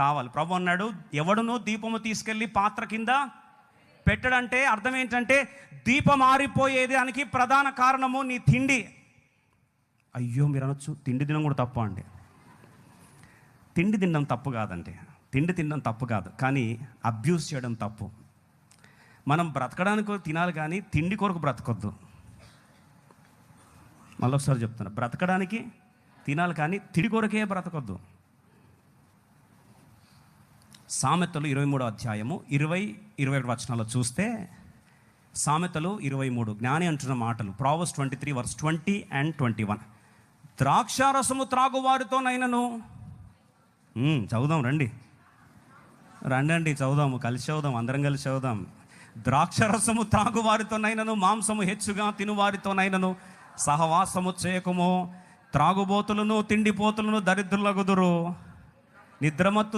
కావాలి. ప్రభు అన్నాడు ఎవడునో దీపము తీసుకెళ్ళి పాత్ర కింద పెట్టడంటే అర్థం ఏంటంటే దీపం ఆరిపోయేదానికి ప్రధాన కారణము నీ తిండి. అయ్యో మీరు అనొచ్చు తిండి తినడం కూడా తప్పు అండి. తిండి తినడం తప్పు కాదండి. తిండి తినడం తప్పు కాదు కానీ అబ్యూస్ చేయడం తప్పు. మనం బ్రతకడానికి తినాలి కానీ తిండి కొరకు బ్రతకొద్దు. మళ్ళీ ఒకసారి చెప్తున్నా బ్రతకడానికి తినాలి కానీ తిడి కొరకే బ్రతకొద్దు. సామెతలు ఇరవై మూడో అధ్యాయము ఇరవై ఇరవై ఒకటి వచనాలు చూస్తే సామెతలు ఇరవై మూడు. జ్ఞాని అంటున్న మాటలు. Proverbs twenty three verse twenty and twenty one. ద్రాక్షారసము త్రాగువారితోనైనను. మ్మ్, చదువుదాం రండి. రండి అండి చదువుదాము. కలిసి చదువుదాం అందరం కలిసి చదువుదాం. ద్రాక్షరసము త్రాగువారితోనైనను మాంసము హెచ్చుగా తినువారితోనైనను సహవాసము చేయకము. త్రాగుబోతులను తిండిపోతులను దరిద్రులగుదురు. నిద్రమత్తు